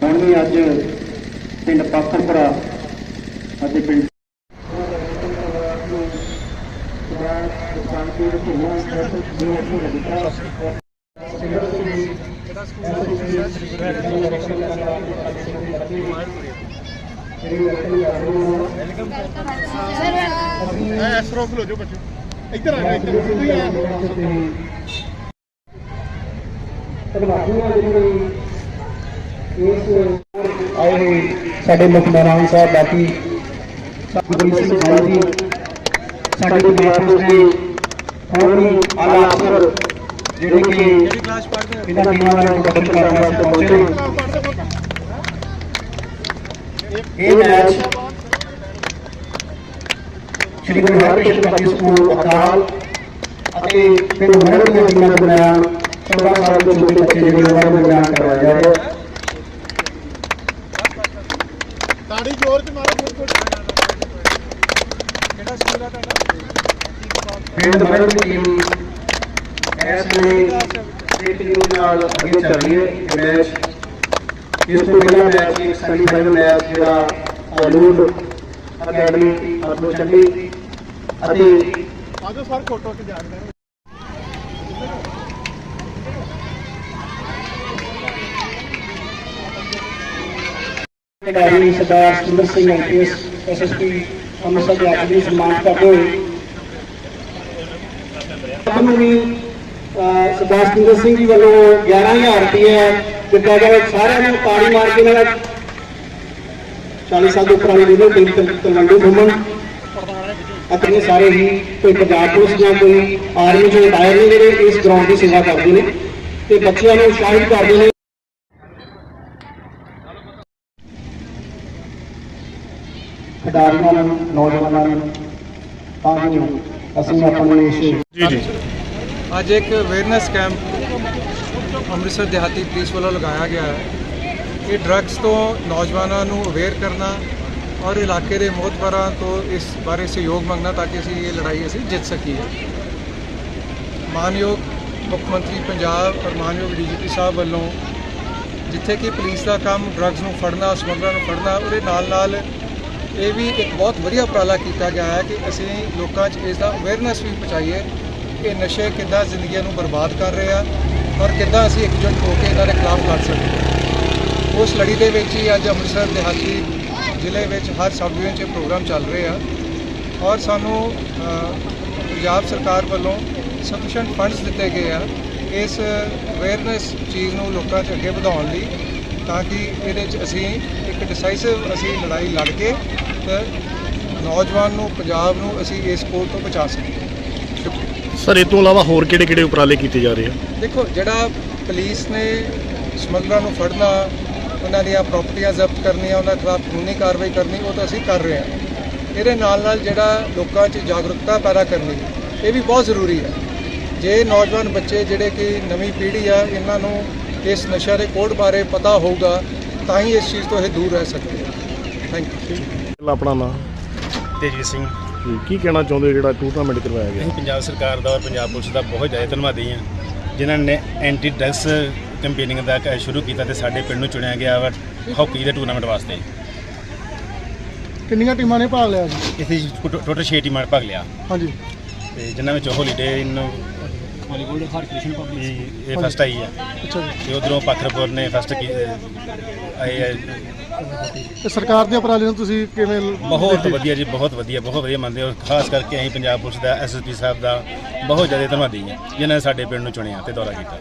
ਹੁਣ ਵੀ ਅੱਜ ਪਿੰਡ ਪਾਖਰਪੁਰਾ ਅਤੇ ਪਿੰਡ ਐਸ ਰੋਕ ਲੋ ਜੋ ਬੱਚੋ ਇੱਧਰ ਆ ਇੱਧਰ ਤੁਸੀਂ ਆ ਆਏ ਹੋਏ ਸਾਡੇ ਮੁੱਖ ਮਹਿਮਾਨ ਸਾਹਿਬ ਬਾਕੀ ਸਾਡੀ ਸਿੰਘ ਸਾਹਿਬ ਜੀ ਸਾਡੇ ਦੇ ਮਹਾਪੁਰਸ਼ ਨੇ ਹੋਰ ਵੀ ਆਲਾ ਅਫਸਰ ਜਿਹੜੇ ਕਿ ਇਹਨਾਂ ਟੀਮਾਂ ਨਾਲ ਕਬੱਡੀ ਕਰਨ ਵਾਸਤੇ ਪਹੁੰਚੇ ਨੇ। ਇਹ match Shri Guru Harkrishan public school Akal ਅਤੇ ਪਿੰਡ ਮਹਿਰ ਦੇ ਦਰਮਿਆਨ 14 ਸਾਲ ਦੇ ਛੋਟੇ ਬੱਚੇ ਜਿਹੜੇ ਉਹਨਾਂ ਨੂੰ ਦਰਮਿਆਨ ਕਰਵਾਇਆ ਜਾ ਰਿਹਾ। ਹੈ ਤਾੜੀ ਜ਼ੋਰ ਚ ਮਾਰੋ ਫੁੱਟ ਫੁੱਟ ਪਿੰਡ ਮਹਿਰ ਦੀ ਟੀਮ ਇਸ ਵੇਲੇ ਇੱਕ ਟੀਮ ਨਾਲ ਅੱਗੇ ਚੱਲ ਰਹੀ ਹੈ ਮੈਚ। ਇਸ ਤੋਂ ਪਹਿਲਾਂ ਮੈਚ ਇੱਕ ਸੈਮੀਫਾਈਨਲ ਮੈਚ ਜਿਹੜਾ ਹਾਲੀਵੁੱਡ ਅਕੈਡਮੀ ਅਰਨੋ ਚੱਲੀ। ਅਤੇ ਆਜੋ ਸਰ ਫੋਟੋ ਤੇ ਜਾ ਰਹੇ ਖਿਡਾਰੀ ਸਰਦਾਰ ਸੁੰਦਰ ਸਿੰਘ ਐਮਪੀਐਸ ਐਸਐਸਪੀ ਅੰਮ੍ਰਿਤਸਰ ਦੇ ਅੱਜ ਵੀ ਸਨਮਾਨਿਤ ਕਰਦੇ ਹੋਏ। ਆਪਾਂ ਨੂੰ ਵੀ ਅਹ, ਸਰਦਾਰ ਸੁੰਦਰ ਸਿੰਘ ਜੀ ਵੱਲੋਂ 11000 ਰੁਪਏ ਦਿੱਤਾ ਜਾਵੇ ਸਾਰਿਆਂ ਨੂੰ ਤਾੜੀ ਮਾਰ ਕੇ ਨਾਲ 40 ਸਾਲ ਦੇ ਉੱਪਰ ਵਾਲੇ ਜਿਹੜੇ ਟੀਮ ਤਲਵੰਡੀ ਘੁੰਮਣ। ਆਪਣੇ ਸਾਰੇ ਹੀ ਕੋਈ ਪੰਜਾਬ ਪੁਲਿਸ ਜਾਂ ਕੋਈ ਆਰਮੀ ਚੋਂ ਰਿਟਾਇਰ ਨੇ ਜਿਹੜੇ ਇਸ ਗਰਾਊਂਡ ਦੀ ਸੇਵਾ ਕਰਦੇ ਨੇ ਤੇ ਬੱਚਿਆਂ ਨੂੰ ਉਤਸ਼ਾਹਿਤ ਕਰਦੇ ਨੇ। ਖਿਡਾਰੀਆਂ ਨੂੰ ਨੌਜਵਾਨਾਂ ਨੂੰ ਤਾਂ ਜੋ ਅਸੀਂ ਆਪਣੇ ਇਸ ਜੀ ਜੀ। ਅੱਜ ਇੱਕ ਅਵੇਅਰਨੈਸ ਕੈਂਪ ਅੰਮ੍ਰਿਤਸਰ ਦਿਹਾਤੀ ਪੁਲਿਸ ਵੱਲੋਂ ਲਗਾਇਆ ਗਿਆ ਹੈ। ਇਹ ਡਰੱਗਸ ਤੋਂ ਨੌਜਵਾਨਾਂ ਨੂੰ ਅਵੇਅਰ ਕਰਨਾ ਔਰ ਇਲਾਕੇ ਦੇ ਮੋਹਤਬਰਾਂ ਤੋਂ ਇਸ ਬਾਰੇ ਸਹਿਯੋਗ ਮੰਗਣਾ ਤਾਂ ਕਿ ਅਸੀਂ ਇਹ ਲੜਾਈ ਅਸੀਂ ਜਿੱਤ ਸਕੀਏ। ਮਾਨਯੋਗ ਮੁੱਖ ਮੰਤਰੀ ਪੰਜਾਬ ਔਰ ਮਾਨਯੋਗ ਡੀਜੀਪੀ ਸਾਹਿਬ ਵੱਲੋਂ ਜਿੱਥੇ ਕਿ ਪੁਲਿਸ ਦਾ ਕੰਮ ਡਰੱਗਸ ਨੂੰ ਫੜਨਾ, ਸਮਗਲਰਾਂ ਨੂੰ ਫੜਨਾ, ਉਹਦੇ ਨਾਲ ਨਾਲ ਇਹ ਵੀ ਇੱਕ ਬਹੁਤ ਵਧੀਆ ਉਪਰਾਲਾ ਕੀਤਾ ਗਿਆ ਹੈ ਕਿ ਅਸੀਂ ਲੋਕਾਂ 'ਚ ਇਸ ਦਾ ਅਵੇਅਰਨੈਸ ਵੀ ਪਹੁੰਚਾਈਏ ਕਿ ਨਸ਼ੇ ਕਿੱਦਾਂ ਜ਼ਿੰਦਗੀਆਂ ਨੂੰ ਬਰਬਾਦ ਕਰ ਰਹੇ ਆ ਔਰ ਕਿੱਦਾਂ ਅਸੀਂ ਇਕਜੁੱਟ ਹੋ ਕੇ ਇਹਨਾਂ ਦੇ ਖਿਲਾਫ ਲੜ ਸਕਦੇ ਹਾਂ। ਉਸ ਲੜੀ ਦੇ ਵਿੱਚ ਹੀ ਅੱਜ ਅੰਮ੍ਰਿਤਸਰ, ਦਿਹਾਤੀ ਜ਼ਿਲ੍ਹੇ ਵਿੱਚ ਹਰ ਸਬ ਡਿਵੀਜ਼ਨ 'ਚ ਪ੍ਰੋਗਰਾਮ ਚੱਲ ਰਹੇ ਆ ਔਰ ਸਾਨੂੰ ਪੰਜਾਬ ਸਰਕਾਰ ਵੱਲੋਂ ਸਫੀਸ਼ੀਐਂਟ ਫੰਡਸ ਦਿੱਤੇ ਗਏ ਆ ਇਸ ਅਵੇਅਰਨੈਸ ਚੀਜ਼ ਨੂੰ ਲੋਕਾਂ 'ਚ ਅੱਗੇ ਵਧਾਉਣ ਲਈ ਤਾਂ ਕਿ ਇਹਦੇ 'ਚ ਅਸੀਂ ਇੱਕ ਡਿਸਾਈਸਿਵ ਅਸੀਂ ਲੜਾਈ ਲੜ ਕੇ ਤੇ ਨੌਜਵਾਨ ਨੂੰ ਪੰਜਾਬ ਨੂੰ ਅਸੀਂ ਇਸ ਕੋਲ ਤੋਂ ਬਚਾ ਸਕੀਏ। ਸਰ ਇਹ ਤੋਂ ਇਲਾਵਾ ਹੋਰ ਕਿਹੜੇ ਕਿਹੜੇ ਉਪਰਾਲੇ ਕੀਤੇ ਜਾ ਰਹੇ ਆ? ਦੇਖੋ ਜਿਹੜਾ ਪੁਲਿਸ ਨੇ ਸਮਗਲਰਾਂ ਨੂੰ ਫੜਨਾ ਉਹਨਾਂ ਦੀਆਂ ਪ੍ਰਾਪਰਟੀਆਂ ਜ਼ਬਤ ਕਰਨੀਆਂ ਉਹਨਾਂ ਖਿਲਾਫ ਕਾਨੂੰਨੀ ਕਾਰਵਾਈ ਕਰਨੀ ਉਹ ਤਾਂ ਅਸੀਂ ਕਰ ਰਹੇ ਹਾਂ। ਇਹਦੇ ਨਾਲ ਨਾਲ ਜਿਹੜਾ ਲੋਕਾਂ 'ਚ ਜਾਗਰੂਕਤਾ ਪੈਦਾ ਕਰਨੀ ਇਹ ਵੀ ਬਹੁਤ ਜ਼ਰੂਰੀ ਹੈ। ਜੇ ਨੌਜਵਾਨ ਬੱਚੇ ਜਿਹੜੇ ਕਿ ਨਵੀਂ ਪੀੜ੍ਹੀ ਆ ਇਹਨਾਂ ਨੂੰ ਇਸ ਨਸ਼ਾ ਦੇ ਕੋਡ ਬਾਰੇ ਪਤਾ ਹੋਊਗਾ ਤਾਂ ਹੀ ਇਸ ਚੀਜ਼ ਤੋਂ ਇਹ ਦੂਰ ਰਹਿ ਸਕਦੇ ਆ। ਥੈਂਕ ਯੂ ਪਹਿਲਾਂ ਆਪਣਾ ਨਾਮ ਤੇਜਵੀਰ ਸਿੰਘ। ਜੀ ਕੀ ਕਹਿਣਾ ਚਾਹੁੰਦੇ ਹੋ ਜਿਹੜਾ ਟੂਰਨਾਮੈਂਟ ਕਰਵਾਇਆ ਗਿਆ? ਅਸੀਂ ਪੰਜਾਬ ਸਰਕਾਰ ਦਾ ਔਰ ਪੰਜਾਬ ਪੁਲਿਸ ਦਾ ਬਹੁਤ ਜ਼ਿਆਦਾ ਧੰਨਵਾਦੀ ਹਾਂ। ਜਿਨ੍ਹਾਂ ਨੇ ਐਂਟੀ ਡਰੱਗਸ ਕੈਂਪੇਨਿੰਗ ਦਾ ਕ- ਸ਼ੁਰੂ ਕੀਤਾ ਤੇ ਸਾਡੇ ਪਿੰਡ ਨੂੰ ਚੁਣਿਆ ਗਿਆ ਵਾ ਹਾਕੀ ਦੇ ਟੂਰਨਾਮੈਂਟ ਵਾਸਤੇ। ਕਿੰਨੀਆਂ ਟੀਮਾਂ ਨੇ ਭਾਗ ਲਿਆ ਜੀ? ਇੱਥੇ ਟੋਟਲ 6 ਟੀਮਾਂ ਨੇ ਭਾਗ ਲਿਆ। ਹਾਂਜੀ। ਤੇ ਜਿਨ੍ਹਾਂ ਵਿੱਚ holiday in Hollywood Harkrishan public ਇਹ ਫਸਟ ਆਈ ਆ। ਅੱਛਾ ਜੀ। ਤੇ ਉਧਰੋਂ ਪੱਖਰਪੁਰ ਨੇ ਫਸਟ ਕੀ ਆਏ ਆ। ਤੇ ਸਰਕਾਰ ਦੇ ਉਪਰਾਲੇ ਨੂੰ ਤੁਸੀਂ ਕਿਵੇਂ ਬਹੁਤ? ਵਧੀਆ ਜੀ ਬਹੁਤ ਵਧੀਆ ਬਹੁਤ ਵਧੀਆ ਮੰਨਦੇ ਹਾਂ। ਖਾਸ ਕਰਕੇ ਅਸੀਂ ਪੰਜਾਬ ਪੁਲਿਸ ਦਾ ਐਸਐਸਪੀ ਸਾਹਿਬ ਦਾ ਬਹੁਤ ਜ਼ਿਆਦਾ ਧੰਨਵਾਦੀ ਹਾਂ ਜਿਨ੍ਹਾਂ ਨੇ ਸਾਡੇ ਪਿੰਡ ਨੂੰ ਚੁਣਿਆ ਤੇ ਦੌਰਾ ਕੀਤਾ।